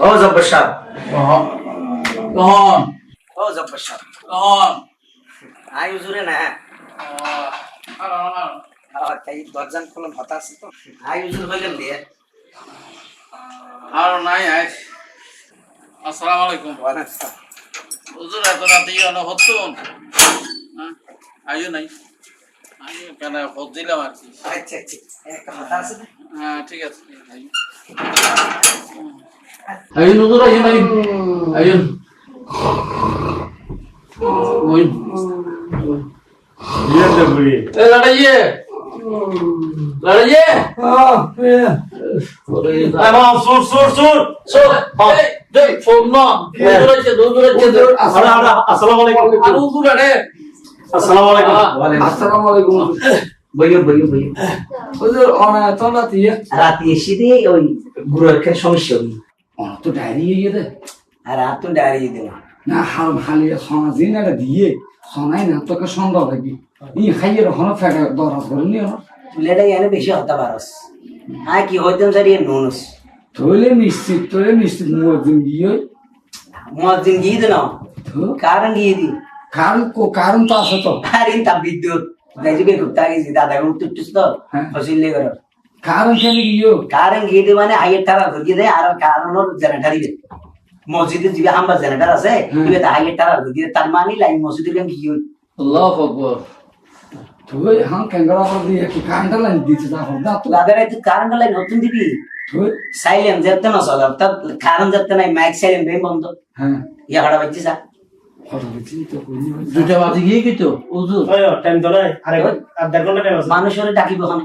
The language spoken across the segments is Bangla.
ও ও আই হুজুরে না। আর তাই দরজান খুলে ভাতা আছে তো? আই হুজুর হইলেন দিয়ে আর নাই আসসালামু আলাইকুম। হুজুর এত রাতে অন হতুন আইও নাই। আইও কেন হত দিলাম আর কি। আচ্ছা আচ্ছা। একটা ভাতা আছে হ্যাঁ ঠিক আছে। আইও আইন হুজুর আইন আইন আইন ওই এ লড়াইয়ে লড়াইয়ে সুর সুর সুর So, hey, hey, phone না হুজুর আছে হুজুর আছে আসসালামু আলাইকুম আর হুজুর আরে আসসালামু আলাইকুম আসসালামু আলাইকুম বইও বইও বইও। হুজুর অনা তো রাতে রাতে এসে দিয়ে ওই গুরুর খেয়ে সমস্যা হই অনা তো ডায়রি ইয়ে দে আর রাত তো দাঁড়িয়ে দিলাম না হাল ভালি সোনা জিন এটা দিয়ে সোনাই না তোকে সন্দেহ লাগি ই খাইয়ে রহন ফেটে দরাজ করে নিয়ে তুলেটাই এনে বেশি হতে পারস হ্যাঁ কি হইতাম স্যার ইয়ে নুনস। তোলে নিশ্চিত তোলে নিশ্চিত মুদিন গিয়ে মদিন গিয়ে দিন তো কারণ গিয়ে দি কারণ কারণ তো আছে তো। আর তা বিদ্যুৎ। দাদা উঠতে উঠছিস তো হ্যাঁ। ফসিলে করো কারণ কেন গিয়ে কারণ গিয়ে দি মানে আইয়ের তারা ধরিয়ে আর কারণ জেনারেটার দিবে। মসজিদে দিবে হাম্বা জেনারেটার আছে হুম। দিবে আইয়ের তারা ধরিয়ে তার মানে লাইন মসজিদের গান গিয়ে আল্লাহু আকবার। তুই হাম ক্যাঙ্গারা করে দিয়ে কি কারণটা লাইন হল না তো। দাদার একটু কারণ লাইন নতুন দিবি? তুই সাইলেন্ট যেতে না চলে অর্থাৎ কারণ যেতে নাই মাইক সাইলেন্ট বেম বন্ধ। হ্যাঁ। ইয়া হাড়া বাচ্চি দুটা বাজে গিয়ে টাইম তো? নাই। আরে ঘণ্টা টাইম আছে। মানুষের ডাকিব ওখানে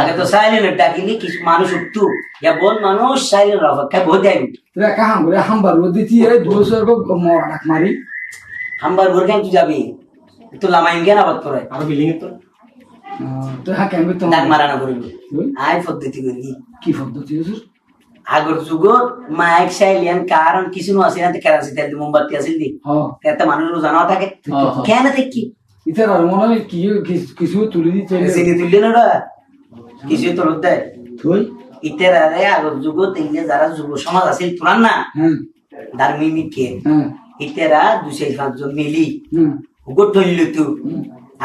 আগে তো সাইলেন্ট ডাকিলি কিছু মানুষ উঠতু। ইয়া বল মানুষ সাইলেন্ট অপেক্ষায় বহুত যাই তুই একা হাম করে হাম বার দিতি এই দুশো মরা ডাক মারি। হাম্বার ঘর কেন তুই যাবি? একটু লামাইন জ্ঞান আবাদ করে? আর বিল্ডিং এর তো। তুই হ্যাঁ কেন তো ডাক মারানো করিবি। তুই আই পদ্ধতি করি। কি পদ্ধতি হুজুর? আগর যুগত মাইক সাইলেন কারণ কিছু আছে না কেরাসি তেল মোমবাতি আছিল দি। হ্যাঁ এতে মানুষ জানা থাকে। কেন দেখি ইতার আর মনে হয় কি কিছু তুলে দিতে চিনি তুললি না কিছু তোর দেয়। তুই ইতের আরে আগর যুগত এগুলো যারা যুব সমাজ আছিল পুরান না। হ্যাঁ ধার্মিক হ্যাঁ ইতেরা দুশো পাঁচজন মিলি হুম। হুগো ঠইল তু।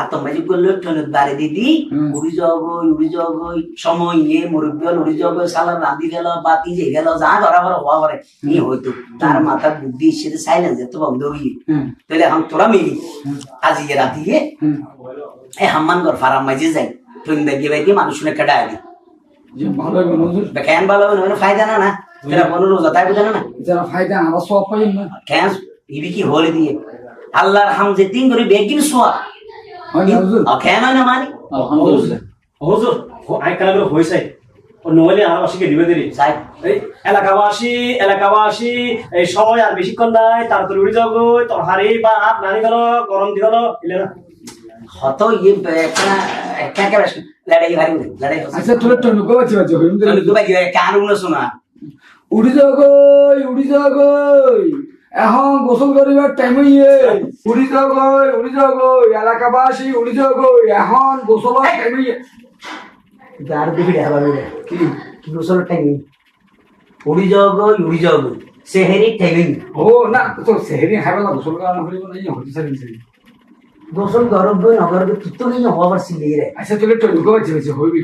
আতমাজি করল ঠনত বাড়ি দিদি। উড়ি জগই উড়ি জগই সময় ইয়ে মুরব্বিয়ল উড়ি জগই সালা রাঁধি গেল বাতি যে গেল যা করা বড় হওয়া করে ই হইতো তার মাথার বুদ্ধি সেটা সাইলেন্স যেত বন্ধ হইয়ে তাহলে এখন তোরা মিলি। আজি রাতি গিয়ে হ্যাঁ এ হাম্মান ঘর ফারাম মাঝে যাই। ট্রেন দেখে বাইকে মানুষ শুনে কাটায় দি। ভালো হবে না ফায়দা না না। তেরা কোনো রোজা তাই বুঝে না ইতার ফায়দা আমরা সব পাই না। কেন ইবি কি হলে দিয়ে। আল্লাহর হাম যে তিন করে বেগিন সোয়া হয় না না মানি আলহামদুলিল্লাহ। হুজুর আই নইলে দিবে দেরি? এই এলাকাবাসী এলাকাবাসী এই সময় আর বেশিক্ষণ নাই তাড়াতাড়ি উড়ে যাও গো তোর হারি বা হাত নানি গেল গরম দি গেল ইলে না। হত ইয়ে একটা একটা একটা লড়াই ভারি লড়াই আচ্ছা তোর টনু কো বাচ্চা বাচ্চা হইম দুবাই গিয়ে কান উনো শোনা উড়ি যাও গই উড়ি যাও গই এখন গোসল করিবার টাইম হইয়ে উড়ি যাও গই উড়ি যাও গই এলাকাবাসী উড়ি যাও গই এখন গোসলের টাইম হইয়ে আর রে ভালো কি? কি গোসল টাইম উড়ি যাও গো উড়ি যাও গো সেহেরি টাইমিং ও না তো সেহেরি খাবে না গোসল করা হইব না হতে সারি সারি গোসল গরম গো নগর গো তুই তো নিয়ে হবার সিলি রে আচ্ছা তোর টনু কো বাচ্চা বাচ্চা হইবি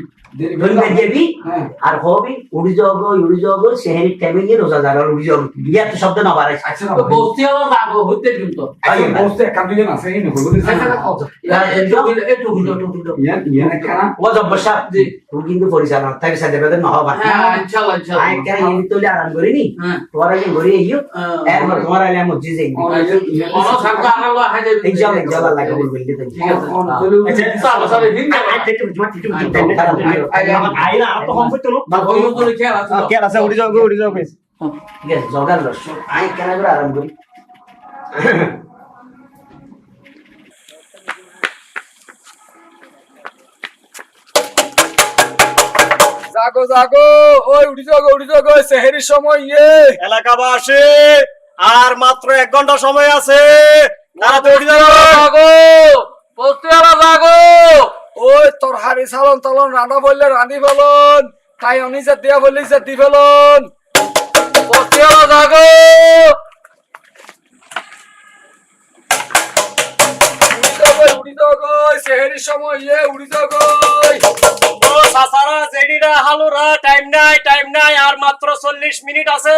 করে যাবি হ্যাঁ আর হবি উড়ি যাও গো উড়ি গো সেহেরি টাইমিং এ রোজা দাঁড়া উড়ি যাও বিয়া তো শব্দ না পারে আচ্ছা না বস্তি হলো রাগো হইতে কিন্তু। আচ্ছা বসতে কাম দিলে না সেই না একটু হইল একটু হইল একটু হইল ইয়ান ইয়ান খানা ও জব্বর সাহেব জি। তুই কিন্তু পরিচালনা তাই সাথে বেদন না। হবা হ্যাঁ ইনশাআল্লাহ আই ইনশাআল্লাহ কেন ইনি তোলে আরাম করিনি হ্যাঁ তোমার আগে ঘুরে আইও এরপর তোমার মসজিদে আলো হাজে ইনশাআল্লাহ ইনশাআল্লাহ লাগে। সময় ইয়ে এলাকাবাসী আর মাত্র এক ঘণ্টা সময় আছে। তাড়াতাড়ি উঠে যাও জাগো বস্তি হলো জাগো ওই তোর হাড়ি সালন তালন রান্না বললে রাঁধি বলন তাই অনি যা দিয়া বলি যা দি ফেলুন জাগো উড়ি যাও গই, উড়ি যাও গই, সেহেরির সময় ইয়ে উড়ি যাও গই। ও টাইম নাই টাইম নাই মিনিট আছে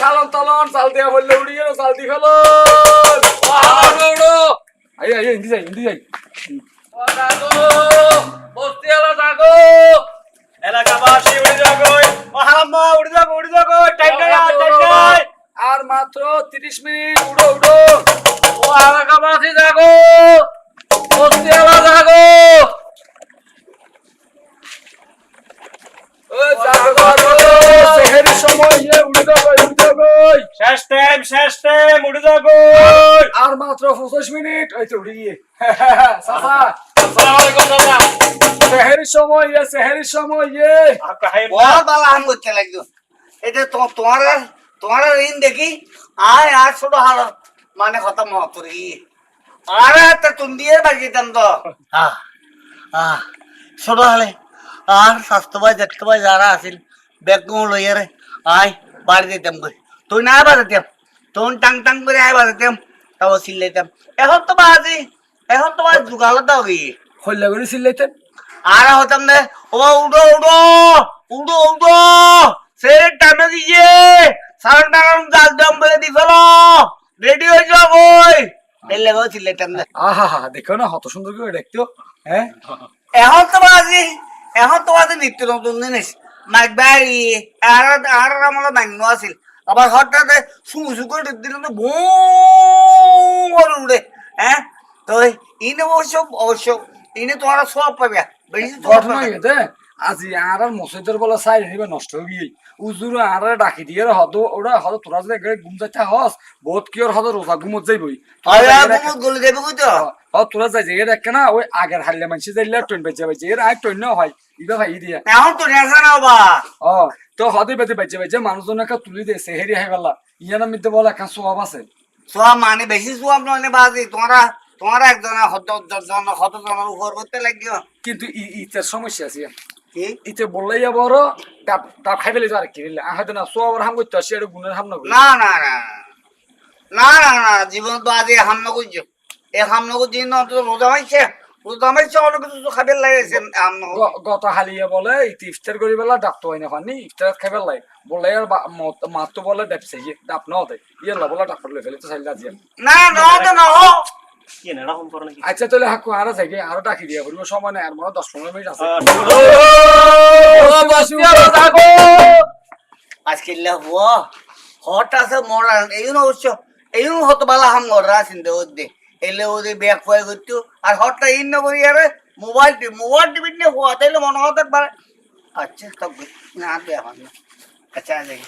সালন তালন চাল দিয়া বললে উড়ি গেল চাল দি উড়ো ও ও গো, উড়ি যাও গো টাইম নাই আর মাত্র তিরিশ মিনিট উড়ো উড়ো। ও এলাকাবাসী জাগো। বস্তিওয়ালা জাগো। ওই জাগো জাগো। সময় উড়ি যাও আর মাত্র 25 মিনিট। এই তো উঠে সময় ইয়ে সময় ইয়ে এটা তো তোমার তোমার ঋণ দেখি আয় আর ছোট হাল মানে খতম হতরি আর তা তুমি দিয়ে বাজি দেন তো। ছোট হালে আর স্বাস্থ্য ভাই দেখতে ভাই যারা আসিল ব্যাগ লইয়ারে। আয় বাড়ি দিতাম করে তুই না বাড়িতাম তখন টাং টাং করে আয় বাড়িতাম তাও সিলাইতাম। এখন তো বাজি। এখন তো বাজ দাও গিয়ে। হল্লা করে সিলাইতেন? আর হতাম না। ও উড়ো উড়ো। উড়ো উড়ো। সে টানে দিয়ে সাড়ে টাকার জাল দাম বলে দি ফেলো। রেডি হয়ে যাও বই। এর লেগেও ছিলেটাম না। আহা হা দেখো না হত সুন্দর করে দেখতো হ্যাঁ? এখন তো বাজি। এখন তো বাজি নিত্য নতুন জিনিস। মাইক বাড়ি আর আর আমার বাংলো আছিল আবার হঠাৎ সুমুসু করে দিলে তো করে উড়ে হ্যাঁ? তো ইনে অবশ্য অবশ্য ইনে তোমার সব পাবে বেশি ঘটনা আজি আর আর মসজিদের বলা সাই নিবে নষ্ট হয়ে গিয়ে উজুর আর আর ডাকি দিয়ে হদ ওরা হদ তোরা একবারে ঘুম যাচ্ছে হস বহুত কি ওর হদ রোজা ঘুমত যাইবই। আরে বহুত গলে কই তো? তোরা যাই যে দেখে না ওই আগের হারলে মানুষ যাইলে ট্রেন বেঁচে বেঁচে এর আগ ট্রেন হয় ইবা ভাই দিয়া এখন তো নেশা না বা ও তো হদে বেঁচে বেঁচে বেঁচে মানুষজন একটা তুলি দিয়ে সেহেরি হয়ে গেল ইয়ার মধ্যে বলে একটা সব আছে সব মানে বেশি সব নয় বাজি তোমরা তোমরা একজন জন হত জনের উপর করতে লাগিও কিন্তু ই- ইতের সমস্যা আছে ইতে বললাই বড় খাই ফেলে আর কি না সব হাম করতে আসে এটা গুণের হাম না না না না না না না জীবন তো আজ হাম না করছ এ হাম না করছি রোজা মাইছে গত হালিয়ে বলে ইফতার করি বেলা ডাক্ত হয় না লাগে। বলে আর মাতো বলে ব্যবসায়ী ইয়ে ডাপ ন দে। ইয়ে বলে ডাক্তার লই ফেলে তো চাইলা দিয়ে না না না আচ্ছা তাহলে হাকু আরও ডাকি দিয়ে করব। সময় নাই আর মনে দশ পনেরো মিনিট আছে। আজকে হট আছে মরান এই হচ্ছে এই হতো বালা হাম মরা চিন্তা দে। এলে ওদের ব্যাগ ফয়ে করতো। আর হটটা ইন না করি আরে মোবাইল মোবাইল টিভি নিয়ে হওয়া, তাইলে মনে হতে পারে আচ্ছা তবে না দেখো না। আচ্ছা যাই